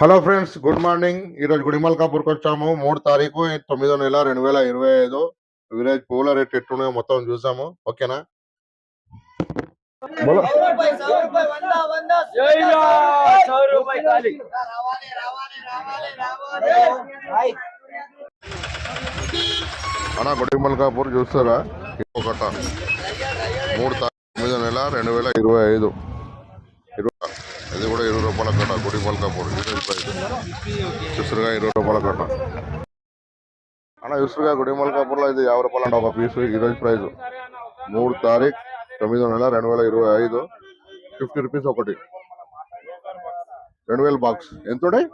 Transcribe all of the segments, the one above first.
Hello friends good morning ఈరోజు గుడిమల్ కాపూర్కి వచ్చాము. మూడు తారీఖు తొమ్మిదో నెల రెండు వేల ఇరవై ఐదు. విలేజ్ పూల రేట్ ఎట్టున్నాయో మొత్తం చూసాము. ఓకేనా? మన గుడిమల్ కాపూర్ చూస్తారా? ఒకట మూడు తారీఖు తొమ్మిదో నెల రెండు వేల ఇరవై ఐదు. ఇరవై ఇది కూడా ఇరవై రూపాయల కట్ట గుడి కాపూర్ ఈరోజు ఇరవై రూపాయల కట్ట. అన్న చూసారుగా గుడి కాపూర్లో ఇది యాభై రూపాయలు అంట ఒక పీసు ఈరోజు ప్రైస్ మూడు తారీఖు తొమ్మిదో నెల రెండు వేల ఇరవై ఐదు. ఫిఫ్టీ రూపీస్ ఒకటి. రెండు వేల బాక్స్ ఎంత ఉంటాయి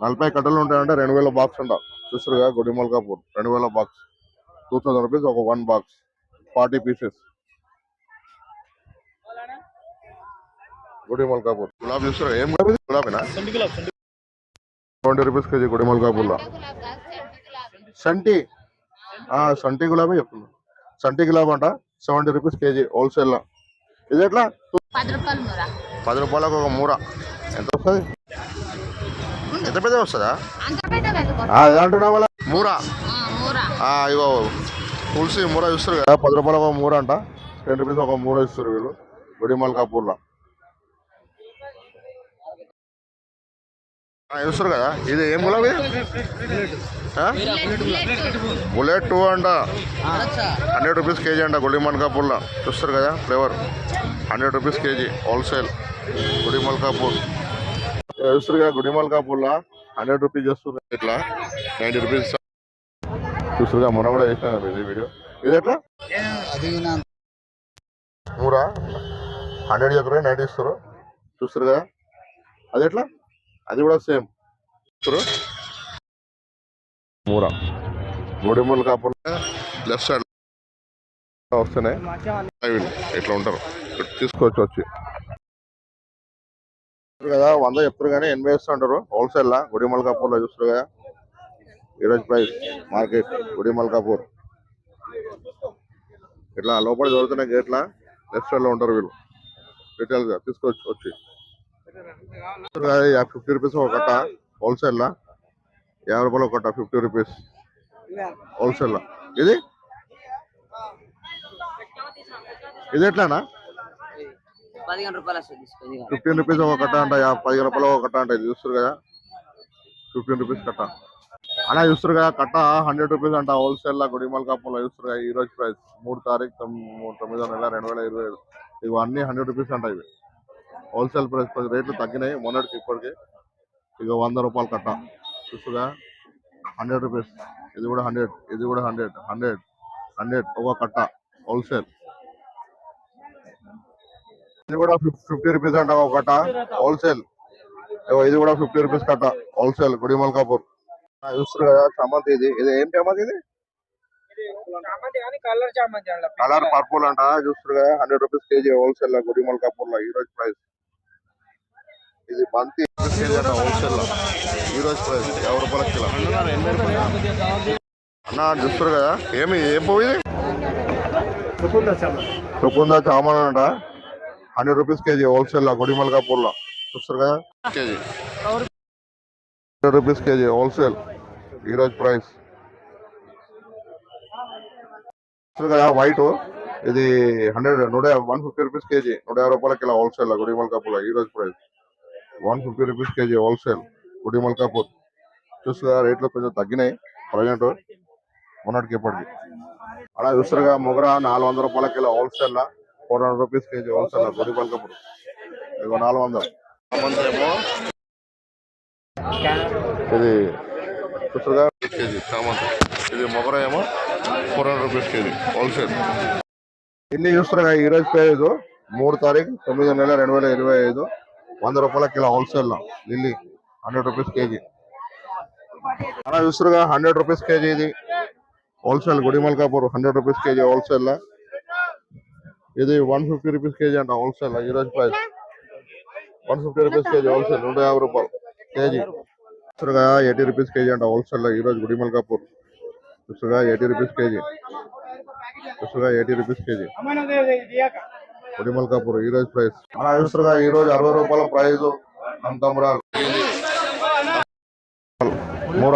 నలభై కట్టలు ఉంటాయంటే రెండు వేల బాక్స్ అంట. చూసారుగా గుడి కపూర్ రెండు వేల బాక్స్ టూ థౌసండ్ రూపీస్ ఒక one box forty pieces Gudimalkapur gulab చూసారా ఏం? గులాబీనా? ట్వంటీ రూపీస్ కేజీ గుడిమల్ కపూర్లో సంటి ఆ, సంటి గులాబీ చెప్తున్నా. సంటి గులాబీ అంట సెవెంటీ రూపీస్ కేజీ హోల్సేల్లో ఇది ఎట్లా? పది రూపాయలు మూర. పది రూపాయలకు ఒక మూర. ఎంత వస్తుంది? ఎంత పెద్ద వస్తుందా? అంటున్నా వాళ్ళ మూర. ఆ, మూర. ఆ, ఇగో తులసి మూర ఇస్తారు కదా పది రూపాయలు ఒక మూర అంట టెన్ రూపీస్ ఒక మూర ఇస్తారు వీళ్ళు గుడిమల్ కాపూర్లో చూస్తారు కదా? ఇది ఏం గులాబీ? బుల్లెట్ టూ అంట. హండ్రెడ్ రూపీస్ కేజీ అంట గుడి కాపూర్లో చూస్తారు కదా flavour. Hundred rupees KG wholesale Gudimalkapur. చూస్తారు కదా గుడి కాపూర్లో హండ్రెడ్ రూపీస్ చేస్తున్నారు. ఇట్లా నైంటీ రూపీస్. చూస్తుగా మొన్న కూడా చేసిన ఇది వీడియో. ఇది ఎట్లా? నూరా? హండ్రెడ్ చెప్పరు నైంటీ ఇస్తారు చూస్తారు కదా? అది ఎట్లా? అది కూడా సేమ్. మూరా. మూడు కాకుండా లెఫ్ట్ సైడ్ వస్తున్నాయి. అవి ఇట్లా ఉంటారు. తీసుకోవచ్చు వచ్చి. కదా వంద చెప్తారు కానీ ఎనభై ఇస్తుంటారు హోల్సేల్ లా గుడిమల్ కపూర్లో చూస్తారు కదా. ఈరోజు ప్రైస్ మార్కెట్ గుడి మల్కాపూర్ ఇట్లా లోపల దొరుకుతున్న గేట్ల లెఫ్ట్ సైడ్లో ఉంటారు వీళ్ళు. డీటెయిల్గా తీసుకోవచ్చు వచ్చి. ఫిఫ్టీ రూపీస్ ఒక కట్ట హోల్సేల్ లా యాభై రూపాయలు ఒక కట్ట ఫిఫ్టీ రూపీస్ హోల్సేల్ లా ఇది ఇది ఎట్లానా ఫిఫ్టీన్ రూపీస్ ఒక కట్ట అంట పదిహేను రూపాయలు ఒక కట్ట అంట ఇది చూస్తారు కదా? ఫిఫ్టీన్ రూపీస్ కట్ట అలా చూస్తారు కదా కట్ట హండ్రెడ్ రూపీస్ అంట హోల్సేల్ లా గుడిమల్ కాపులో చూస్తారు కదా ఈ రోజు ప్రైస్ మూడు తారీఖు తొమ్- తొమ్మిదో నెల రెండు వేల ఇరవై ఐదు. ఇవన్నీ హండ్రెడ్ రూపీస్ అంట ఇవి. హోల్సేల్ ప్రైస్ రేట్లు తగ్గినాయి మొన్నటికి ఇప్పటికి. ఇక వంద రూపాయలు కట్ట. చూస్తుగా హండ్రెడ్ రూపీస్. ఇది కూడా హండ్రెడ్ ఇది కూడా హండ్రెడ్ హండ్రెడ్ హండ్రెడ్. ఒక కట్ట హోల్సేల్. ఇది కూడా ఫిఫ్టీ రూపీస్ అంట ఒక కట్ట హోల్సేల్. ఇగో ఇది కూడా ఫిఫ్టీ రూపీస్ కట్ట హోల్సేల్ గుడిమల్ కాపూర్ చూస్తారు కదా చామంతి ఇది. ఇది ఏం చామంతి ఇది? కలర్ పర్పుల్ అంట. చూస్తారు కదా హండ్రెడ్ రూపీస్ కేజీ హోల్సేల్ గుడిమల్ కాపూర్లో. ఈ రోజు ప్రైస్. బంతి హోల్సేల్. లో ఈ రోజు ప్రైస్ యాభై రూపాయల కిలో అన్న చూస్తారు కదా? ఏమి ఏం ఇది? చుకుందా చామన్ అంట. హండ్రెడ్ రూపీస్ కేజీ హోల్సేల్లో గుడిమల్ కాపూర్లో చూస్తారు కదా? KG. Hundred rupees KG wholesale. ఈ రోజు ప్రైస్. కదా వైట్. ఇది హండ్రెడ్ నూట వన్ ఫిఫ్టీ రూపీస్ కేజీ. నూట యాభై రూపాయల కిలో హోల్సేల్ గుడిమల్ కపూర్ ఈ రోజు price. One fifty rupees KG wholesale Gudimal Malkapur. చూస్తుగా రేట్లు కొంచెం తగ్గినాయి. ప్రజెంట్ మొన్నటికి ఇప్పటికి. అలా చూస్తారుగా మొగర నాలుగు వందల రూపాయల kilo wholesale four hundred rupees KG wholesale లా గుడిమల్ ఇదిగో నాలుగు వందలు. ఏమో ఇది చూస్తారుగా కేజీ చామంతి. ఇది మొగర ఏమో four hundred rupees KG wholesale. ఇన్ని చూస్తారుగా ఈ రోజు మూడు తారీఖు తొమ్మిది నెల రెండు వేల ఇరవై ఐదు. వంద రూపాయల కిలో హోల్సేల్లో లిల్లీ హండ్రెడ్ రూపీస్ కేజీ. అలా చూస్తారుగా హండ్రెడ్ రూపీస్ కేజీ ఇది. Wholesale Gudimalkapur hundred rupees KG హోల్సేల్లో. ఇది వన్ ఫిఫ్టీ రూపీస్ కేజీ అంట హోల్సేల్ ఈరోజు price. One fifty rupees KG wholesale నూట యాభై రూపాయలు కేజీ. చూస్తారుగా ఎయిటీ రూపీస్ కేజీ అంట హోల్సేల్ ఈరోజు ఈ రోజు Gudimalkapur eighty rupees KG. చూస్తారుగా eighty rupees KG. Gudimalkapur ఈ రోజు ప్రైస్. అలా చూస్తారుగా ఈ రోజు అరవై రూపాయల ప్రైస్ కనకాంబరాలు మూర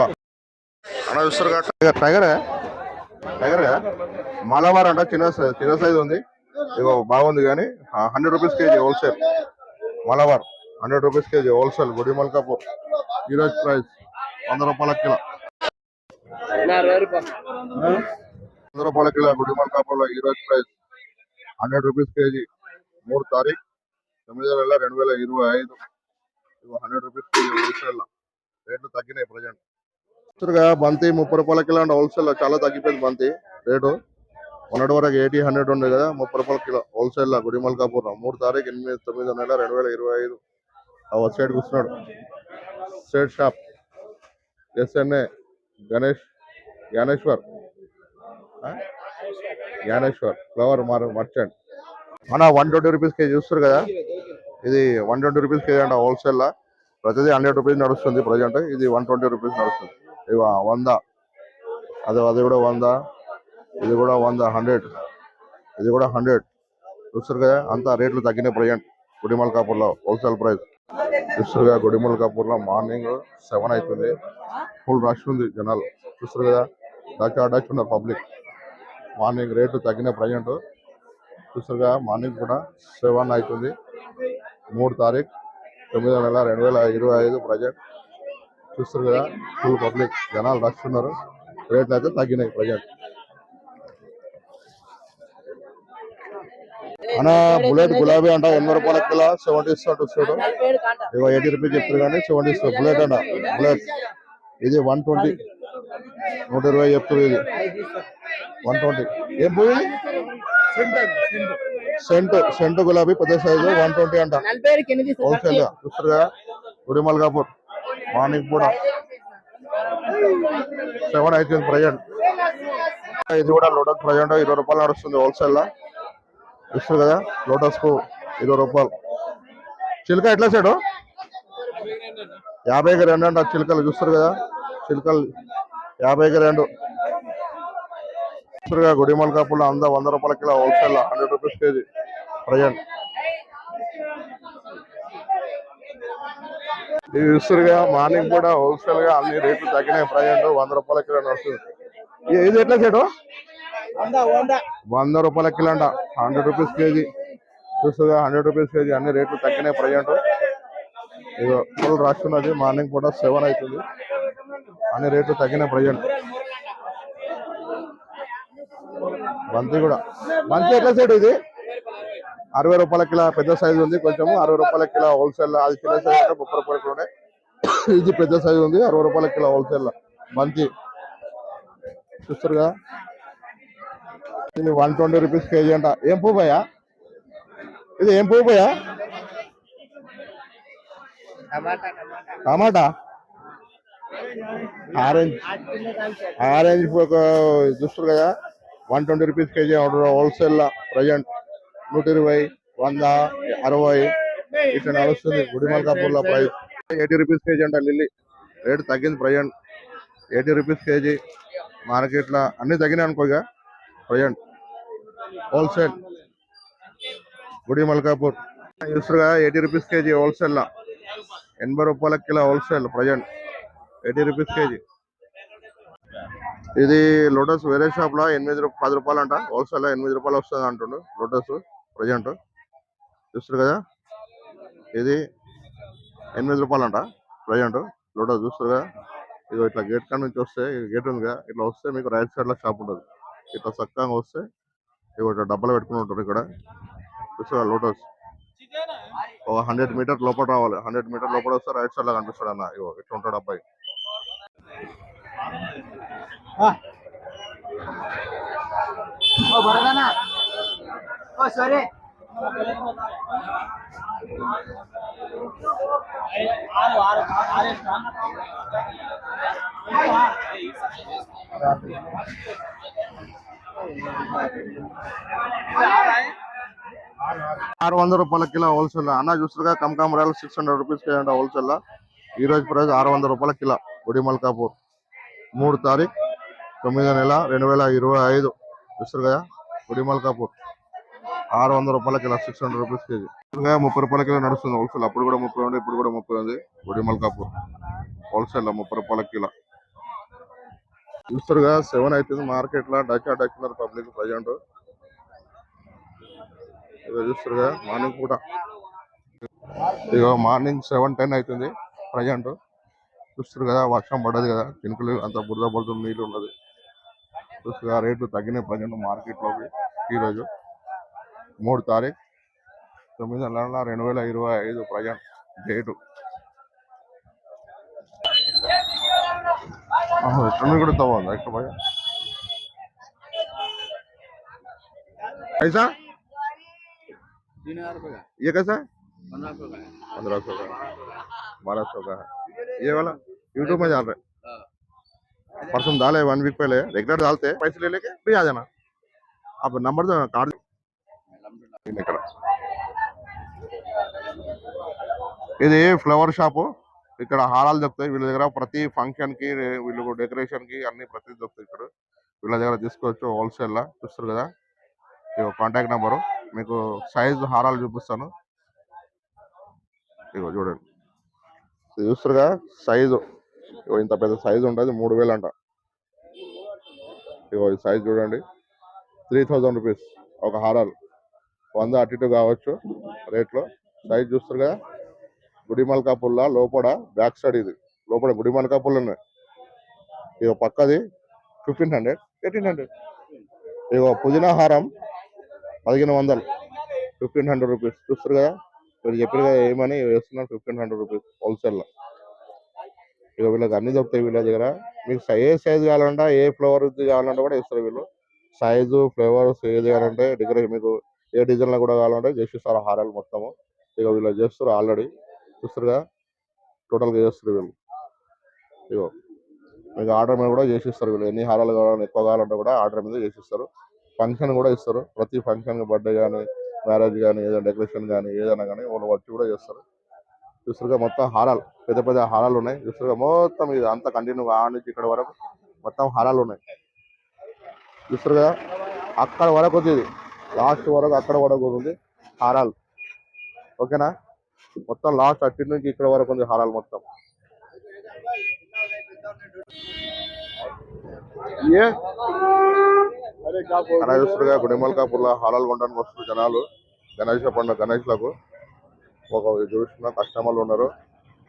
అన్న చూస్తారు టైగర్. టైగర్? టైగర్? మలబార్ అంట చిన్న సై- చిన్న సైజ్ ఉంది. ఇగో బాగుంది కానీ hundred rupees KG wholesale. Malabar hundred rupees KG wholesale Gudimalkapur ఈరోజు ప్రైస్ వంద రూపాయల కిలో. వంద రూపాయల కిలో గుడి మల్కాపూర్లో ఈరోజు ప్రైస్. Hundred rupees KG. మూడు తారీఖు తొమ్మిది నెల రెండు వేల ఇరవై ఐదు. హండ్రెడ్ రూపీస్ కేజీ హోల్సేల్ రేట్లు తగ్గినాయి ప్రజెంట్. యాక్చువల్గా బంతి ముప్పై రూపాయల కిలో అండ్ హోల్సేల్లో చాలా తగ్గిపోయింది బంతి రేటు. మొన్నటి వరకు ఎయిటీ హండ్రెడ్ ఉంది కదా ముప్పై రూపాయల కిలో హోల్సేల్లో గుడిమల్కాపురం మూడు తారీఖు ఎనిమిది తొమ్మిది నెల రెండు వేల ఇరవై ఐదు. ఆ సైడ్ కూర్చున్నాడు. State shop SNA Ganesh Gyaneshwar. Gyaneshwar flower మార్ మర్చెంట్. మన వన్ ట్వంటీ రూపీస్ కేజీ చూస్తారు కదా? ఇది వన్ ట్వంటీ రూపీస్ కేజీ అంట హోల్సేల్ ప్రతిదీ హండ్రెడ్ రూపీస్ నడుస్తుంది ప్రజెంట్. ఇది వన్ ట్వంటీ రూపీస్ నడుస్తుంది. ఇవి వంద. అది అది కూడా వంద. ఇది కూడా వంద హండ్రెడ్. ఇది కూడా హండ్రెడ్. చూస్తారు కదా? అంతా రేట్లు తగ్గినాయి ప్రజెంట్. గుడిమల్ కాపూర్లో హోల్సేల్ ప్రైస్. చూస్తారు కదా? గుడిమల్ కాపూర్లో మార్నింగ్ సెవెన్ అవుతుంది. ఫుల్ రష్ ఉంది జనాలు. చూస్తారు కదా? డచ్ డచ్ ఉన్నారు పబ్లిక్. మార్నింగ్ రేట్లు తగ్గిన ప్రజెంట్ చూసారుగా మార్నింగ్ కూడా సెవెన్ అవుతుంది మూడు తారీఖు తొమ్మిదో నెల రెండు వేల ఇరవై ఐదు ప్రజెంట్. చూస్తారు కదా ఫుల్ పబ్లిక్ జనాలు రష్ రేట్లు అయితే తగ్గినాయి ప్రజెంట్. అన్న బుల్లెట్ గులాబీ అంట ఎనభై రూపాయల కిలో సెవెంటీ ఇస్తాడు చూడు ఇగో ఎయిటీ రూపీస్ చెప్తారు కానీ సెవెంటీ ఇస్తాడు బుల్లెట్ అంట బుల్లెట్. ఇది వన్ ట్వంటీ. నూట ఇరవై చెప్తారు ఇది. వన్ ట్వంటీ ఏం పువ్వు ఇది? సెంట్ సెంట్ గులాబీ పెద్ద సైజు వన్ ట్వంటీ అంట. హోల్సేల్గా. చూస్తారు కదా? గుడిమల్ కాపూర్ మార్నింగ్ కూడా. సెవెన్ అవుతుంది ప్రజెంట్. ఇది కూడా లోటస్ ప్రజెంట్ ఇరవై రూపాయలు నడుస్తుంది హోల్సేల్ లా. చూస్తారు కదా? లోటస్కు ఇరవై రూపాయలు. చిలుక ఎట్లా సైడు యాభైకి రెండు అంట చిలుకలు. చూస్తారు కదా? చిలుకలు యాభైకి రెండు గుడి కదా గుడిమల్ వంద రూపాయల kilo wholesale hundred rupees KG present. ఇది చూస్తారుగా మార్నింగ్ కూడా హోల్సేల్గా అన్ని రేట్లు తగ్గినాయి ప్రజెంట్. వంద రూపాయల కిలో నడుస్తుంది. ఇది ఎట్లా చెడు వంద రూపాయల కిలో అంట. Hundred rupees KG. చూస్తుగా hundred rupees KG అన్ని రేట్లు తగ్గినాయి ప్రజెంట్. ఇదో ఫుల్ ఉన్నది. మార్నింగ్ కూడా సెవెన్ అవుతుంది. అన్ని రేట్లు తగ్గిన ప్రజెంట్ బంతి కూడా. బంతి ఎట్లా సైడ్ ఇది? అరవై రూపాయల కిలో పెద్ద సైజు ఉంది కొంచెం అరవై రూపాయల కిలో హోల్సేల్ అది కిలో సైజు ముప్పై రూపాయల కిలో ఇది పెద్ద సైజు ఉంది అరవై రూపాయల కిలో హోల్సేల్ బంతి. చూస్తారుగా ఇది వన్ ట్వంటీ రూపీస్ కేజీ అంట. ఏం పువ్వు భయ్యా? ఇది ఏం పువ్వు భయ్యా? టమాటా. ఆరెంజ్. ఆరెంజ్ ఒక చూస్తారు కదా one twenty rupees KG wholesale present నూట ఇరవై వంద అరవై. ఇట్లా నడుస్తుంది గుడిమల్ కపూర్ల ప్రైస్. ఎయిటీ రూపీస్ కేజీ అంట లిల్లీ. రేటు తగ్గింది ప్రజెంట్. ఎయిటీ రూపీస్ కేజీ మార్కెట్లో అన్ని తగ్గినాయి అనుకో ఇక ప్రజెంట్. హోల్సేల్. గుడి మల్కాపూర్ చూస్తుగా ఎయిటీ రూపీస్ కేజీ హోల్సేల్లో ఎనభై రూపాయల kilo wholesale present. Eighty rupees KG. ఇది లోటస్ వేరే షాప్లో ఎనిమిది పది రూపాయలు అంట హోల్సేల్లో ఎనిమిది రూపాయలు వస్తుంది అంటుండు లోటస్ ప్రజెంట్. చూస్తారు కదా? ఇది ఎనిమిది రూపాయలు అంట ప్రజెంట్. లోటస్ చూస్తారు కదా? ఇది ఇట్లా గేట్ కాడ నుంచి వస్తే గేట్ ఉంది కదా? ఇట్లా వస్తే మీకు రైట్ సైడ్లో షాప్ ఉంటుంది. ఇట్లా చక్కగా వస్తే ఇవి ఇట్లా డబ్బాలు పెట్టుకుని ఉంటారు ఇక్కడ. చూస్తారా లోటస్? ఒక హండ్రెడ్ మీటర్ లోపల రావాలి. హండ్రెడ్ మీటర్ లోపల వస్తే రైట్ సైడ్లో కనిపిస్తాడు అన్న. ఇగో ఇట్లా ఉంటాడు అబ్బాయి. ఆరు వందల రూపాయల కిలో హోల్సేల్. అన్న చూస్తారుగా కమకామరాలు six hundred rupees KG wholesale. ఈ రోజు ప్రైస్ ఆరు వందల రూపాయల కిలో. గుడిమల్ కాపూర్ మూడు తారీఖు తొమ్మిదో నెల రెండు వేల ఇరవై ఐదు. చూస్తారు కదా? గుడిమల్ ఆరు వందల రూపాయల kilo six hundred rupees KG. ముప్పై రూపాయల కిలో నడుస్తుంది హోల్సేల్. అప్పుడు కూడా ముప్పై ఉంది ఇప్పుడు కూడా ముప్పై ఉంది. గుడి మల్కాపూర్. హోల్సేల్ ముప్పై రూపాయల కిలో. విసురుగా సెవెన్ అవుతుంది మార్కెట్లో డచ్ అడ్డున్నారు పబ్లిక్ ప్రజెంట్. ఇక చూస్తారుగా మార్నింగ్ పూట. ఇక మార్నింగ్ సెవెన్ టెన్ అవుతుంది ప్రజెంట్. చూస్తారు కదా వర్షం పడదు కదా చినుకులు అంత బురద పడుతుంది నీళ్ళు ఉన్నది చూస్తుగా రేట్లు తగ్గినాయి ప్రజెంట్ మార్కెట్ లోకి ఈరోజు మూడు తారీఖు తొమ్మిది నెలల రెండు వేల ఇరవై ఐదు ప్రజెంట్ డేటు तुम्ही कुठे तवा एक भैया कैसा तीन हजार रुपये का ये कैसा है पंद्रह सौ का है पंद्रह सौ का बारह सौ का है ये वाला यूट्यूब में डाल रहे परसों डाले वन वीक पहले रेगुलर डालते हैं पैसे ले लेके फिर आ जाना आप नंबर दो कार्ड ఇక్కడ ఇది ఫ్లవర్ షాపు ఇక్కడ హారాలు దొరుకుతాయి వీళ్ళ దగ్గర ప్రతి ఫంక్షన్ కి వీళ్ళు డెకరేషన్ కి అన్ని ప్రతి దొరుకుతాయి ఇక్కడ వీళ్ళ దగ్గర తీసుకోవచ్చు హోల్సేల్ లా చూస్తారు కదా ఇగో కాంటాక్ట్ నెంబరు మీకు సైజ్ హారాలు చూపిస్తాను ఇగో చూడండి ఇది చూస్తారుగా సైజు. ఇగో ఇంత పెద్ద సైజు ఉంటుంది మూడు వేలు అంట. ఇగో ఈ సైజ్ చూడండి. త్రీ థౌజండ్ రూపీస్ ఒక హారాలు. వంద అటు ఇటు కావచ్చు రేట్లో. సైజ్ చూస్తారు కదా గుడిమల్కా పుల్ల లోపల బ్యాక్ సైడ్ ఇది. లోపల గుడిమల్కా ఉన్నాయి ఇగో పక్కది ఫిఫ్టీన్ హండ్రెడ్ ఎయిటీన్ హండ్రెడ్. ఇగో పుదీనా హారం పదిహేను వందలు. Fifteen hundred rupees. చూస్తారు కదా మీరు చెప్పారు కదా ఏమని వేస్తున్నారు ఫిఫ్టీన్ హండ్రెడ్ రూపీస్ హోల్సేల్లో. ఇక వీళ్ళకి అన్ని దొరుకుతాయి వీళ్ళ దగ్గర. మీకు ఏ సైజు కావాలంటే ఏ ఫ్లవర్ కావాలంటే కూడా ఇస్తారు వీళ్ళు. సైజు ఫ్లేవర్స్ ఏది కావాలంటే డెకరేషన్ మీకు ఏ డిజైన్లో కూడా కావాలంటే చేసిస్తారు హారాలు మొత్తము. ఇక వీళ్ళు చేస్తారు ఆల్రెడీ. చూస్తారుగా టోటల్గా చేస్తారు వీళ్ళు. ఇగో. మీకు ఆర్డర్ మీద కూడా చేసిస్తారు వీళ్ళు. ఎన్ని హారాలు కావాలని ఎక్కువ కావాలంటే కూడా ఆర్డర్ మీద చేసిస్తారు ఫంక్షన్ కూడా ఇస్తారు. ప్రతి ఫంక్షన్ బర్త్డే కానీ మ్యారేజ్ కానీ ఏదైనా డెకరేషన్ కానీ ఏదైనా కానీ వాళ్ళు వచ్చి కూడా చేస్తారు. చూస్తారుగా మొత్తం హారాలు పెద్ద పెద్ద హారాలు ఉన్నాయి. చూస్తారుగా మొత్తం ఇది అంతా కంటిన్యూ ఆ నుంచి ఇక్కడ వరకు మొత్తం హారాలు ఉన్నాయి. చూస్తారుగా అక్కడ వరకు ఉంది లాస్ట్ వరకు అక్కడ వరకు ఉంది హారాలు. ఓకేనా? మొత్తం లాస్ట్ అట్టి నుంచి ఇక్కడ వరకు ఉంది హారాలు మొత్తం. ఏ? గణేశ్వరుగా గుడిమల్కాపూర్లో హాలాలు కొనడానికి వస్తున్న జనాలు గణేష్ పండుగ గణేష్లకు ఒక చూసిన కస్టమర్లు ఉన్నారు.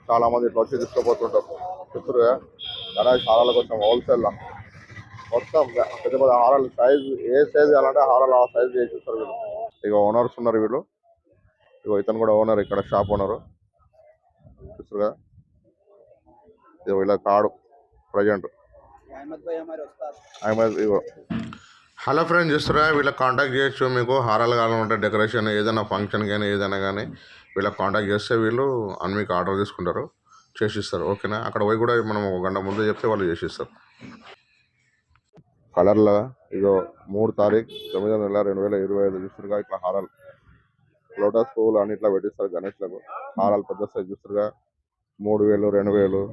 చాలా మంది ఇట్లా వచ్చి తీసుకుపోతుంటారు. చిత్తూరుగా గణేష్ హారాల కోసం హోల్సేల్లో. మొత్తం పెద్ద పెద్ద హారాలు సైజు ఏ సైజు కావాలంటే హారాలు ఆ సైజు చేసిస్తారు వీళ్ళు. ఇక ఓనర్స్ ఉన్నారు వీళ్ళు. ఇక ఇతను కూడా ఓనర్ ఇక్కడ షాప్ ఓనరు చూస్తురుగా ఇక ఇలా కాడు ప్రజెంట్ అహ్మద్ ఇగో హలో ఫ్రెండ్స్ చూస్తారా వీళ్ళకి కాంటాక్ట్ చేయొచ్చు మీకు. హారాలు కావాలంటే డెకరేషన్ ఏదైనా ఫంక్షన్ కానీ ఏదైనా కానీ వీళ్ళకి కాంటాక్ట్ చేస్తే వీళ్ళు అని మీకు ఆర్డర్ తీసుకుంటారు. చేసిస్తారు ఓకేనా? అక్కడ పోయి కూడా మనం ఒక గంట ముందు చెప్తే వాళ్ళు చేసిస్తారు. కలర్లో ఇగో మూడు తారీఖు తొమ్మిదో నెల రెండు వేల ఇరవై ఐదు చూస్తురుగా ఇట్లా హారాలు. లోటస్ పువ్వులు అని ఇట్లా పెట్టిస్తారు గణేష్లకు హారాలు పెద్ద సైజ్ చూస్తురుగా మూడు వేలు రెండు వేలు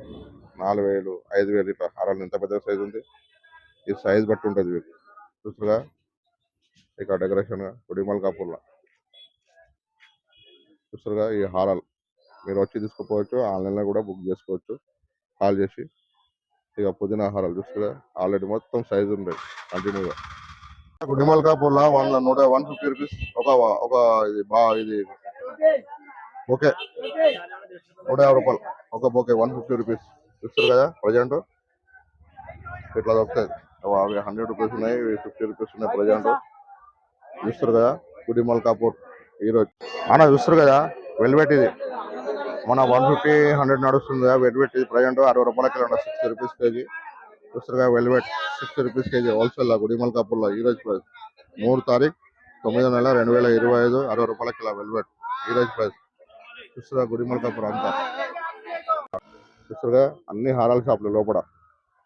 నాలుగు వేలు ఐదు వేలు ఇట్లా హారాలు. ఎంత పెద్ద సైజ్ ఉంది. ఈ సైజ్ బట్టి ఉంటుంది వీళ్ళు చూసారుగా ఇక డెకరేషన్ కుడిమల్ కాపూర్లో చూసారుగా ఈ హారాలు మీరు వచ్చి తీసుకుపోవచ్చు ఆన్లైన్లో కూడా బుక్ చేసుకోవచ్చు కాల్ చేసి. ఇక పుదీనా హారాలు చూసారుగా ఆల్రెడీ మొత్తం సైజ్ ఉండేది కంటిన్యూగా. గుడిమల్ కాపూర్లో వన్ నూట వన్ ఫిఫ్టీ రూపీస్ ఒక ఒక ఇది బా ఇది ఓకే నూట యాభై రూపాయలు. ఒక బొకే వన్ ఫిఫ్టీ రూపీస్. చూస్తారు కదా ప్రజెంట్? ఇట్లా దొరుకుతాయి. అవి హండ్రెడ్ రూపీస్ ఉన్నాయి ఫిఫ్టీ రూపీస్ ఉన్నాయి ప్రజెంట్. చూస్తారు కదా గుడి మల్కాపూర్ ఈరోజు అన్న చూస్తారు కదా వెల్వెట్ ఇది. మన వన్ ఫిఫ్టీ హండ్రెడ్ నడుస్తుంది కదా వెల్వెట్ ఇది ప్రజెంట్. అరవై రూపాయల కిలో సిక్స్టీ రూపీస్ కేజీ. చూస్తారు కదా velvet sixty rupees KG wholesale గుడి మల్కాపూర్లో ఈరోజు ప్రైస్. మూడు తారీఖు తొమ్మిది నెల రెండు వేల ఇరవై ఐదు అరవై రూపాయల కిలో వెల్వెట్ ఈరోజు ప్రైస్. చూస్తారా గుడిమల్ అంతా. చూస్తారుగా అన్ని హారాల షాపులు లోపల.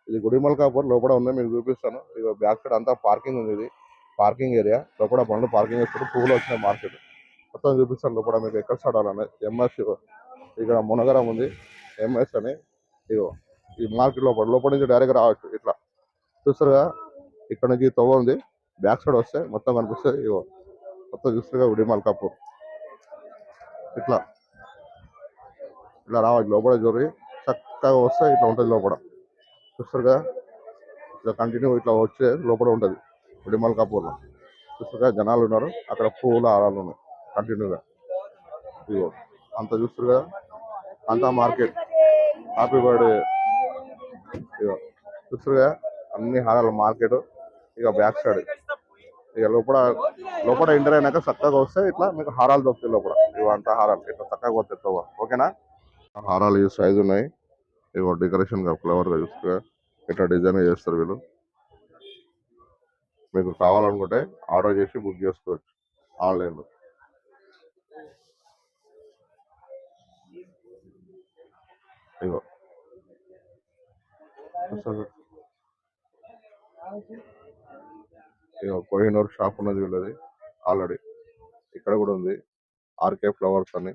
ఇది గుడిమల్ కాపూర్ లోపల ఉంది మీకు చూపిస్తాను. ఇక బ్యాక్ సైడ్ అంతా పార్కింగ్ ఉంది ఇది. Parking area. లోపల బండ్లు పార్కింగ్ చేస్తారు పువ్వులు వచ్చిన మార్కెట్. మొత్తం చూపిస్తాను లోపల మీకు ఎక్కడ చదవాలని ఎంఎస్ ఇక్కడ మునగరం ఉంది. ఎంఎస్ అని. ఇగో. ఈ మార్కెట్ లోపల లోపల నుంచి డైరెక్ట్ రావచ్చు. ఇట్లా. చూస్తారుగా ఇక్కడ నుంచి తవ్వ ఉంది. బ్యాక్ సైడ్ వస్తే మొత్తం కనిపిస్తుంది. ఇగో. మొత్తం చూస్తారుగా గుడిమల్ కాపూర్ ఇట్లా. ఇట్లా రావాలి. లోపల జోరి చక్కగా వస్తే ఇట్లా ఉంటుంది లోపల. చూస్తారుగా ఇట్లా కంటిన్యూ ఇట్లా వచ్చే లోపల ఉంటుంది. ఉడిమల్ కపూర్లో చూస్తారుగా జనాలు ఉన్నారు. అక్కడ పూల ఆరాలు ఉన్నాయి. కంటిన్యూగా ఇదిగో అంత చూస్తారుగా అంతా మార్కెట్ హ్యాపీ బర్త్డే ఇగో చూస్తారుగా అన్ని హారాలు మార్కెట్ ఇక బ్యాక్ సైడ్ ఇక లోపల లోపల ఎంటర్ అయినాక చక్కగా వస్తే ఇట్లా మీకు హారాలు దొరుకుతాయి లోపల. ఇవంతా హారాలు. ఇట్లా చక్కగా వస్తాయి ఓకేనా? హారాలు ఈ సైజు ఉన్నాయి. ఇగో డెకరేషన్గా ఫ్లవర్గా చూసుకో ఇట్లా డిజైన్ చేస్తారు వీళ్ళు? మీకు కావాలనుకుంటే ఆర్డర్ చేసి బుక్ చేసుకోవచ్చు ఆన్లైన్లో ఇగో. ఇగో కోహినూర్ షాప్ ఉన్నది వీళ్ళది ఆల్రెడీ. ఇక్కడ కూడా ఉంది. ఆర్కే ఫ్లవర్స్ అని.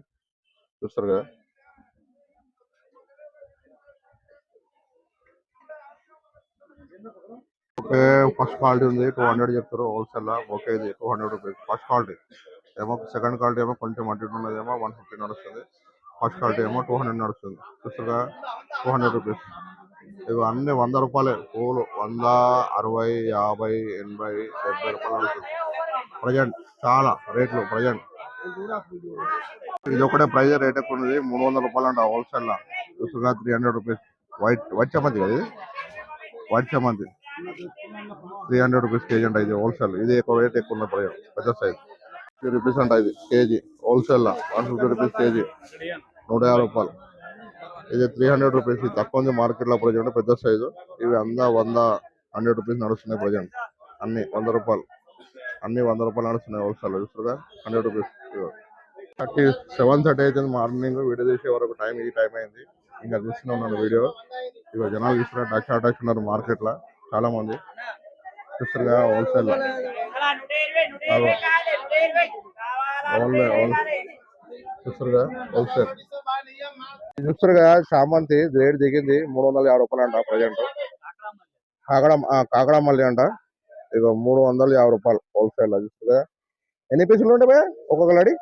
చూస్తారు కదా? ఓకే ఫస్ట్ క్వాలిటీ ఉంది టూ హండ్రెడ్ చెప్తారు హోల్సేల్ ఓకే ఇది two hundred rupees. First quality. ఏమో సెకండ్ క్వాలిటీ ఏమో కొంచెం హండ్రెడ్ ఇటు ఉన్నదేమో వన్ ఫిఫ్టీ నడుస్తుంది. ఫస్ట్ క్వాలిటీ ఏమో టూ హండ్రెడ్ నడుస్తుంది. చూస్తారా టూ హండ్రెడ్ రూపీస్. ఇవి అన్ని వంద రూపాయలే. పూలు వంద అరవై యాభై ఎనభై డెబ్బై రూపాయలు నడుస్తుంది. ప్రజెంట్ చాలా రేట్లు ప్రజెంట్. ఇది ఒకటే ప్రైజ్ రేట్ ఎక్కువ ఉన్నది. మూడు వందల రూపాయలు అంట wholesale చూసుగా three hundred rupees. White white chapati కదా ఇది? వైట్ చామంతి త్రీ హండ్రెడ్ రూపీస్ కేజీ అంట ఇది హోల్సేల్ ఇది ఎక్కువ రేట్ ఎక్కువ ఉన్న ప్రైజ్ పెద్ద సైజ్ ఫిఫ్టీ రూపీస్ అంట ఇది KG wholesale one fifty rupees KG నూట యాభై రూపాయలు. ఇది త్రీ హండ్రెడ్ రూపీస్ తక్కువ ఉంది మార్కెట్లో ప్రజెంట్ పెద్ద సైజు ఇవి అందా వంద హండ్రెడ్ రూపీస్ నడుస్తున్నాయి ప్రజెంట్ అన్ని వంద రూపాయలు. అన్ని వంద రూపాయలు నడుస్తున్నాయి wholesale చూస్తుందా hundred rupees thirty seven thirty అవుతుంది మార్నింగ్ వీడియో తీసే వరకు టైం ఈ టైం అయింది. ఇంకా చూస్తూనే ఉన్నాను వీడియో. ఇక జనాలు చూస్తున్నారు టచ్ టచ్ ఉన్నారు మార్కెట్లో. చాలా మంది చూస్తారుగా హోల్సేల్ ఓన్లీ హోల్సేల్ చూస్తారుగా చామంతి గ్రేడ్ దిగింది మూడు వందల యాభై రూపాయలు అంట ప్రజెంట్. కాకడ ఆ, కాకడ మల్లి అంట. ఇక మూడు వందల యాభై రూపాయలు హోల్సేల్ చూస్తారుగా ఎన్ని పీసులు ఉంటాయి ఒక్కొక్క లడి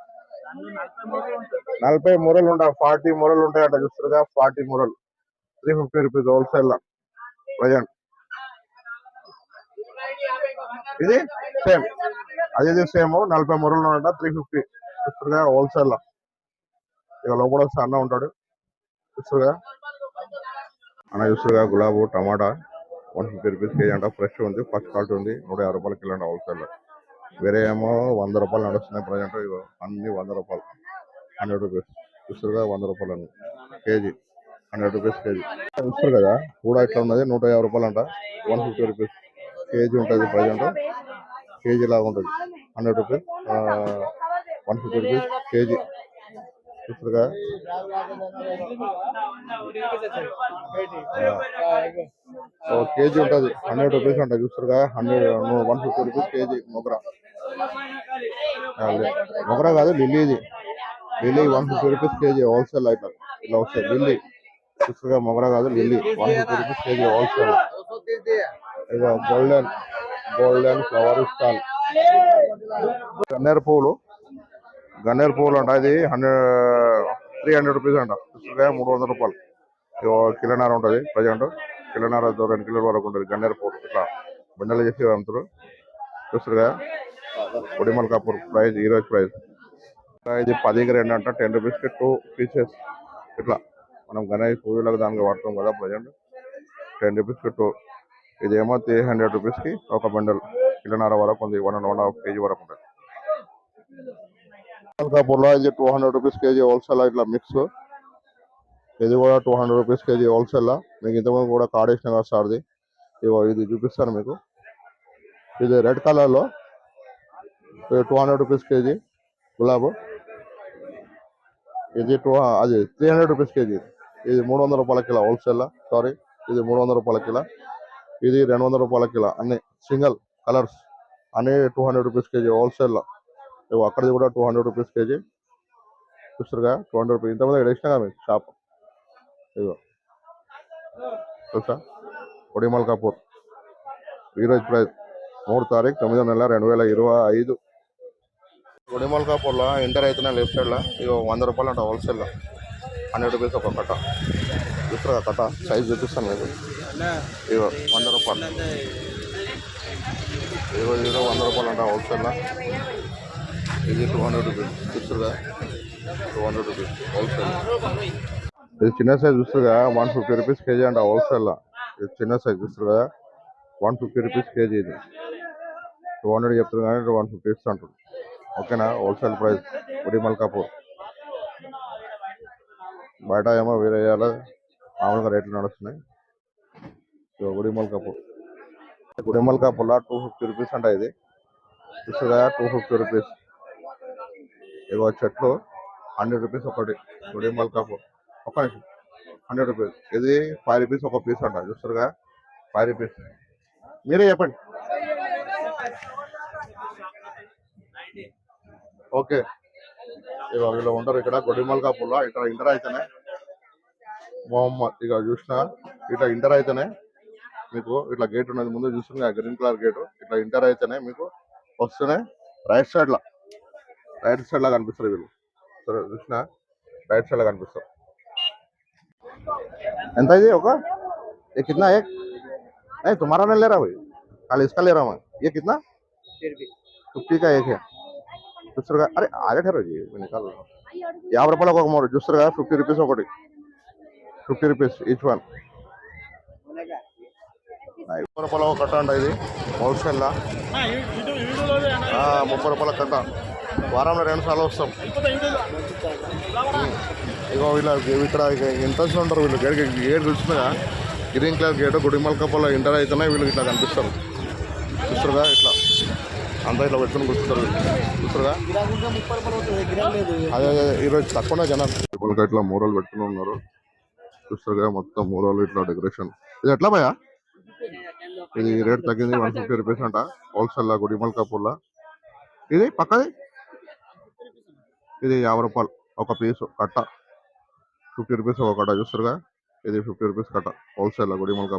నలభై మూరలు ఉంటాయి. ఫార్టీ మూరలు అంట చూస్తారుగా ఫార్టీ మూరలు. Three fifty rupees wholesale present. ఇది సేమ్. అదే ఇది సేమ్. నలభై మూరలు ఉంటా త్రీ ఫిఫ్టీ చూస్తారుగా హోల్సేల్ ఇక లోపల వస్తే అన్న ఉంటాడు. చూస్తారుగా అన్న చూస్తారుగా గులాబు టమాటా. వన్ ఫిఫ్టీ రూపీస్ కేజీ అంట. ఫ్రెష్ ఉంది ఫస్ట్ క్వాలిటీ ఉంది. నూట యాభై రూపాయలు కిలో అంట హోల్సేల్ వేరే ఏమో వంద రూపాయలు నడుస్తున్నాయి ప్రజెంట్. అన్ని వంద రూపాయలు. Hundred rupees. చూస్తారు వంద రూపాయలు అని. కేజీ. Hundred rupees KG. చూస్తారు కదా కూడా ఇట్లా ఉన్నది. నూట యాభై రూపాయలు అంట వన్ ఫిఫ్టీ రూపీస్. కేజీ ఉంటుంది ప్రజెంట్. కేజీ లాగా ఉంటుంది. Hundred rupees. One fifty rupees KG. ఓ కేజీ ఉంటుంది. హండ్రెడ్ రూపీస్ అంట చూస్తారుగా hundred one fifty rupees KG మొగరా. మొగరా కాదు లిల్లీ ఇది lily one fifty rupees KG wholesale item ఇలా వస్తాయి లిల్లీ. చూస్తారుగా మొగరా కాదు lily. One fifty rupees KG wholesale. ఇక గోల్డెన్ గోల్డెన్ ఫ్లవర్ స్టాల్. గన్నేరు పువ్వులు గన్నేరు పువ్వులు అంట ఇది హండ్రెడ్ త్రీ హండ్రెడ్ రూపీస్ అంట. మూడు వందల రూపాయలు. కిలోనార ఉంటుంది ప్రజెంట్. కిలోనార రెండు కిలోల వరకు ఉంటుంది గన్నేరు పువ్వులు. ఇట్లా బండలు చేసి అమ్ముతారు చూస్తారుగా పొడిమల్ కపూర్ ప్రైస్ ఈ రోజు ప్రైస్ ఇది పదికి రెండు అంట టెన్ రూపీస్కి టూ పీసెస్. ఇట్లా మనం గణేష్ పూజలకు దానికి వాడతాం కదా ప్రజెంట్. టెన్ రూపీస్కి టూ. ఇదేమో త్రీ హండ్రెడ్ రూపీస్కి ఒక బండల్. కిలోన్నర వరకు ఉంది one and one half KG వరకు ఉంటుంది. కపూర్ ఇది two hundred rupees KG wholesale ఇట్లా మిక్స్ ఇది కూడా two hundred rupees KG wholesale. మీకు ఇంతకుముందు కూడా కార్డ్ ఇచ్చిన కదా సార్ది ఇది చూపిస్తాను మీకు. ఇది రెడ్ కలర్లో టూ హండ్రెడ్ రూపీస్ కేజీ గులాబు. ఇది టూ అది త్రీ హండ్రెడ్ రూపీస్ కేజీ. ఇది మూడు వందల రూపాయల కిలో హోల్సేల్. సారీ ఇది మూడు వందల రూపాయల కిలో. ఇది రెండు వందల రూపాయల కిలో. అన్ని సింగిల్ కలర్స్. అన్ని two hundred rupees KG wholesale. అక్కడది కూడా టూ హండ్రెడ్ రూపీస్ కేజీ. చూస్తారుగా టూ హండ్రెడ్ రూపీస్ ఇంతమంది ఇక్కడ ఇచ్చినా మీకు షాప్ ఇదిగో. తెలుసా? పొడిమల్ కపూర్ ఈరోజు ప్రైజ్. మూడు తారీఖు తొమ్మిదో నెల రెండు వేల ఇరవై ఐదు. గుడిమల్కాపూర్లో ఇంటర్ అయితే లెఫ్ట్ సైడ్లో ఇగో వంద రూపాయలు అంట హోల్సేల్లో హండ్రెడ్ రూపీస్ ఒక కట్ట. చూస్తారా కట్ట? సైజ్ చూపిస్తాను మీకు. ఇగో వంద రూపాయలు. ఇగో ఇరవై వంద రూపాయలు అంట హోల్సేల్లో ఇది two hundred rupees చూస్తురుగా. Two hundred rupees wholesale. ఇది చిన్న సైజ్ చూస్తురుగా వన్ ఫిఫ్టీ రూపీస్ కేజీ అంట హోల్సేల్లో ఇది చిన్న సైజ్ చూస్తురుగా వన్ ఫిఫ్టీ రూపీస్ కేజీ ఇది. టూ హండ్రెడ్ చెప్తుంది కానీ వన్ ఫిఫ్టీ ఇస్తా అంటారు. ఓకేనా? Wholesale price Gudimalkapur. బయట ఏమో వేరే మామూలుగా రేట్లు నడుస్తున్నాయి. ఇదిగో గుడి గుడిమల్ గుడి మల్కాపూర్లో టూ ఫిఫ్టీ రూపీస్ అంట ఇది. చూస్తుందా టూ ఫిఫ్టీ రూపీస్. ఇగో చెట్లు హండ్రెడ్ రూపీస్ ఒకటి గుడి కాపు. ఒక నిమిషం. హండ్రెడ్ రూపీస్ ఇది ఫైవ్ రూపీస్ ఒక పీస్ అంట. చూస్తారుగా? ఫైవ్ రూపీస్ మీరే చెప్పండి. ఓకే. ఇక వీళ్ళు ఉంటారు ఇక్కడ గొడిమల్ కాపులో. ఇక్కడ ఇంటర్ అయితేనే మొహమ్మద్. ఇక చూసిన ఇట్లా ఇంటర్ అయితేనే మీకు ఇట్లా గేట్ ఉన్నది. ముందు చూస్తున్నా గ్రీన్ కలర్ గేట్ ఇట్లా ఇంటర్ అయితేనే మీకు వస్తున్నాయి రైట్ సైడ్లో రైట్ సైడ్ లా కనిపిస్తారు వీళ్ళు సరే చూసిన రైట్ సైడ్ లా కనిపిస్తారు ఎంత ఇది ఒక ये कितना एक नहीं तुम्हारा नहीं ले रहा भाई कल इसका ले रहा हूँ मैं ये कितना फिफ्टी का एक है చూస్తారుగా అరే ఆగే ठहरो जी मैं निकाल रहा हूँ యాభై రూపాయలకు ఒక మూడు చూస్తారుగా ఫిఫ్టీ రూపీస్ ఒకటి ఫిఫ్టీ రూపీస్ ఈచ్ వన్ ముప్పై రూపాయల ఒక కట్ట అంట ఇది హోల్సేల్లా ముప్పై రూపాయల కట్ట వారంలో రెండు సార్లు వస్తాం. ఇగో వీళ్ళ ఇక్కడ ఇంట్రెస్ట్ ఉంటారు వీళ్ళు. గేట్ గేట్ చూస్తున్నా గ్రీన్ కలర్ గేట్ గుడిమల్కపల్లో ఇంటర్ అవుతున్నాయి వీళ్ళు ఇట్లా కనిపిస్తారు. చూస్తారుగా ఇట్లా? అంతా ఇట్లా పెట్టుకుని కూర్చుంటారు చూస్తారుగా అదే అదే ఈరోజు తక్కువ జనాలు. ఇప్పుడు ఇట్లా మూరలు పెట్టుకుని ఉన్నారు. చూస్తారుగా మొత్తం మూరలు ఇట్లా డెకరేషన్. ఇది ఎట్లా భయ ఇది రేట్ తగ్గింది వన్ ఫిఫ్టీ రూపీస్ అంట. హోల్సేల్ లా గుడిమల్ కపూర్లా ఇది పక్కది? ఇది యాభై రూపాయలు. ఒక పీస్ కట్ట. ఫిఫ్టీ రూపీస్ ఒక కట్ట చూస్తారుగా ఇది ఫిఫ్టీ రూపీస్ కట్ట. హోల్సేల్ గుడి గుడిమల్